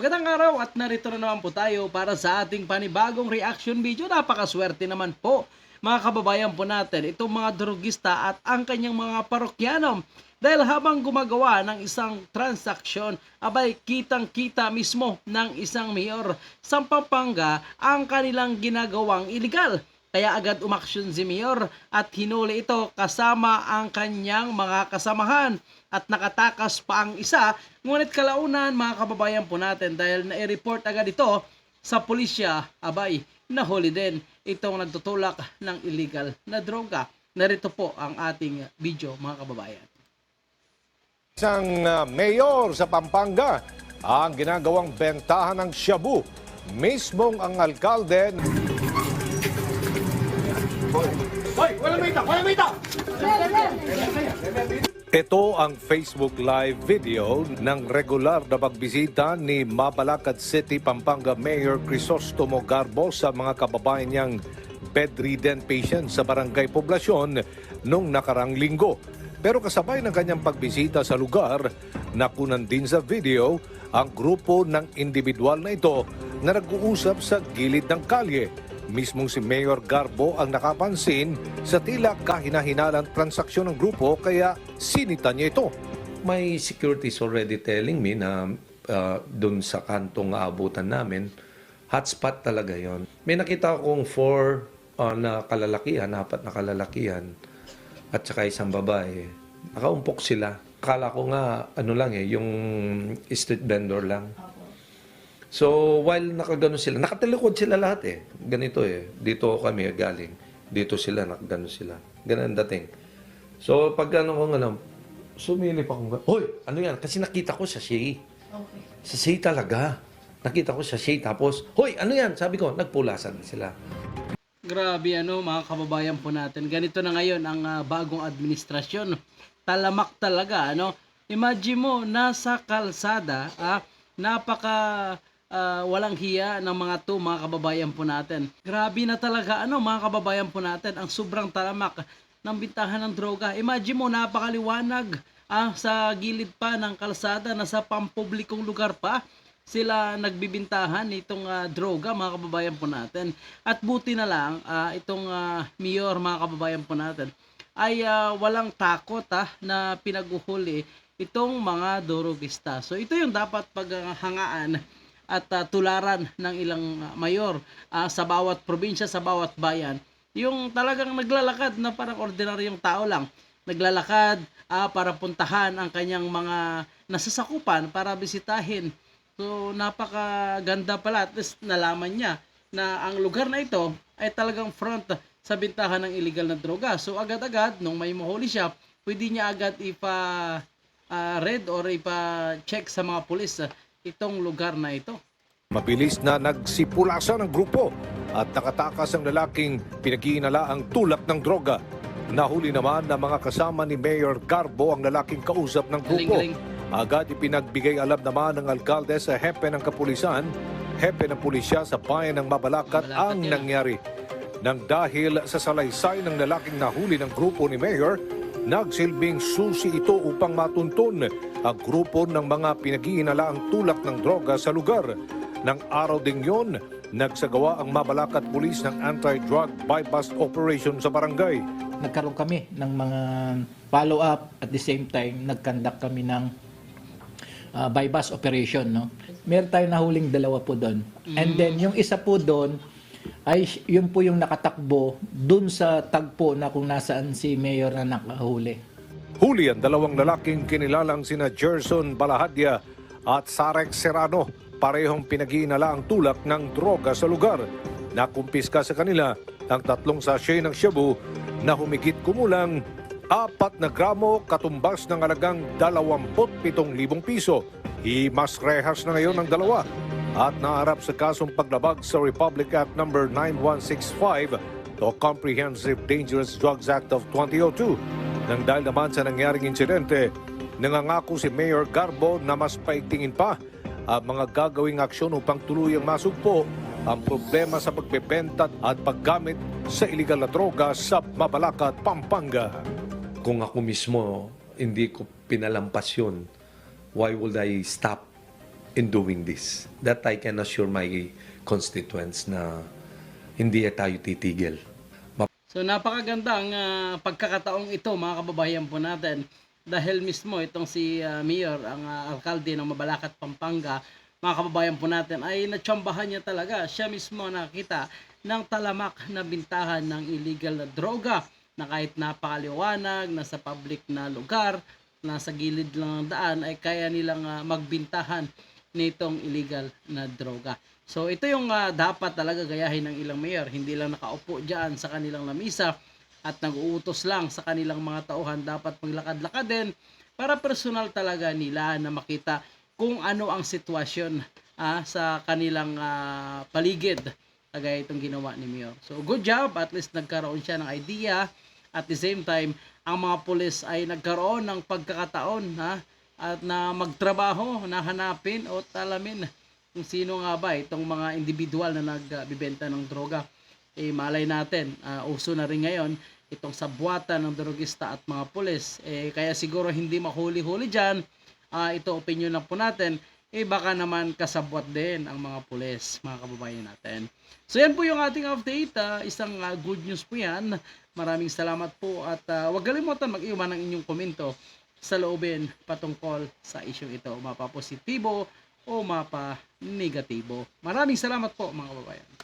Magandang araw at narito na naman po tayo para sa ating panibagong reaction video. Napakaswerte naman po mga kababayan po natin, itong mga drugista at ang kanyang mga parokyanom. Dahil habang gumagawa ng isang transaksyon, abay kitang-kita mismo ng isang mayor sa Pampanga ang kanilang ginagawang illegal. Kaya agad umaksyon si Mayor at hinuli ito kasama ang kanyang mga kasamahan at nakatakas pa ang isa. Ngunit kalaunan mga kababayan po natin dahil na-report agad ito sa pulisya, abay, nahuli din itong nagtutulak ng illegal na droga. Narito po ang ating video mga kababayan. Isang uh, mayor sa Pampanga ang ginagawang bentahan ng shabu. Mismong ang alkalde Ito ang Facebook Live video ng regular na pagbisita ni Mabalacat City, Pampanga Mayor Crisostomo Garbo sa mga kababayan niyang bedridden patients sa barangay poblasyon nung nakarang linggo. Pero kasabay ng kanyang pagbisita sa lugar, nakunan din sa video ang grupo ng individual na ito na nag-uusap sa gilid ng kalye. Mismong si Mayor Garbo ang nakapansin sa tila kahinahinalang transaksyon ng grupo kaya sinita niya ito. May securities already telling me na uh, doon sa kantong aabutan namin, hotspot talaga yon. May nakita akong four uh, na kalalakihan, apat na kalalakihan, at saka isang babae. Nakaumpok sila. Akala ko nga, ano lang eh, yung street vendor lang. So, while nakagano sila, nakatalikod sila lahat eh. Ganito eh. Dito kami galing. Dito sila, nakagano sila. Ganun ang dating. So, pag ano ko ano, sumilip ako. Hoy, ano yan? Kasi nakita ko sa Shay. Okay. Sa Shay talaga. Nakita ko sa Shay. Tapos, hoy, ano yan? Sabi ko, nagpulasan na sila. Grabe ano mga kababayan po natin. Ganito na ngayon ang ah, bagong administrasyon. Talamak talaga ano. Imagine mo nasa kalsada, ah, napaka ah, walang hiya ng mga to mga kababayan po natin. Grabe na talaga ano mga kababayan po natin ang sobrang talamak ng bintahan ng droga. Imagine mo napakaliwanag ah, sa gilid pa ng kalsada nasa pampublikong lugar pa sila nagbibintahan nitong ah, droga mga kababayan po natin. At buti na lang ah, itong ah, mayor mga kababayan po natin ay ah, walang takot ah, na pinaguhuli itong mga drogista. So ito yung dapat paghangaan at ah, tularan ng ilang ah, mayor ah, sa bawat probinsya, sa bawat bayan. Yung talagang naglalakad na parang ordinaryong tao lang. Naglalakad ah, para puntahan ang kanyang mga nasasakupan para bisitahin So napakaganda pala at least nalaman niya na ang lugar na ito ay talagang front sa bintahan ng illegal na droga. So agad-agad nung may mahuli siya, pwede niya agad ipa ah, red or ipa-check sa mga pulis itong lugar na ito. Mabilis na nagsipulasan ng grupo at nakatakas ang lalaking pinag-iinala ang tulak ng droga. Nahuli naman ng mga kasama ni Mayor Garbo ang lalaking kausap ng grupo. Agad ipinagbigay alam naman ng alkalde sa hepe ng kapulisan, hepe ng pulisya sa bayan ng Mabalacat Mabalacat ang yan. nangyari. Nang dahil sa salaysay ng lalaking nahuli ng grupo ni Mayor, nagsilbing susi ito upang matuntun ang grupo ng mga pinag-iinalaang tulak ng droga sa lugar. Nang araw ding yon, nagsagawa ang Mabalacat Police ng anti-drug bypass operation sa barangay. nagkaroon kami ng mga follow-up at the same time nag-conduct kami ng uh, bypass operation no meron tayong nahuling dalawa po doon and then yung isa po doon ay yun po yung nakatakbo doon sa tagpo na kung nasaan si mayor na nakahuli Huli ang dalawang lalaking kinilalang sina Gerson Balahadya at Sarek Serrano, parehong pinag-iinala ang tulak ng droga sa lugar. Nakumpiska sa kanila ang tatlong sachet ng shabu na humigit kumulang apat na gramo katumbas ng alagang 27,000 piso. Himas rehas na ngayon ang dalawa at naharap sa kasong paglabag sa Republic Act No. 9165 o Comprehensive Dangerous Drugs Act of 2002. Nang dahil naman sa nangyaring insidente, nangangako si Mayor Garbo na mas paigtingin pa ang mga gagawing aksyon upang tuluyang masugpo ang problema sa pagbebenta at paggamit sa iligal na droga sa Mabalacat, Pampanga. Kung ako mismo, hindi ko pinalampas yun, why would I stop in doing this. That I can assure my constituents na hindi tayo titigil. So napakaganda ang ah, pagkakataong ito mga kababayan po natin dahil mismo itong si ah, Mayor, ang ah, alkalde ng Mabalacat, Pampanga, mga kababayan po natin ay natsambahan niya talaga. Siya mismo nakita ng talamak na bintahan ng illegal na droga na kahit napakaliwanag, nasa public na lugar, nasa gilid lang ng daan ay kaya nilang ah, magbintahan nitong illegal na droga. So ito yung ah, dapat talaga gayahin ng ilang mayor, hindi lang nakaupo diyan sa kanilang lamisa at nag-uutos lang sa kanilang mga tauhan. Dapat maglakad-lakad din para personal talaga nila na makita kung ano ang sitwasyon ah, sa kanilang ah, paligid. Kagaya itong ginawa ni Mayor. So good job, at least nagkaroon siya ng idea. At the same time ang mga pulis ay nagkaroon ng pagkakataon ha at na magtrabaho, na hanapin o talamin kung sino nga ba itong mga individual na nagbibenta ng droga. Eh malay natin, ah, uso na rin ngayon itong sabwatan ng drogista at mga pulis. Eh kaya siguro hindi mahuli-huli diyan. Ah, ito opinion lang po natin. Eh baka naman kasabwat din ang mga pulis, mga kababayan natin. So yan po yung ating update. ah, isang ah, good news po yan. Maraming salamat po at ah, huwag kalimutan mag-iwan ng inyong komento sa loobin patungkol sa issue ito. Mapa positibo o mapa negatibo. Maraming salamat po mga kababayan.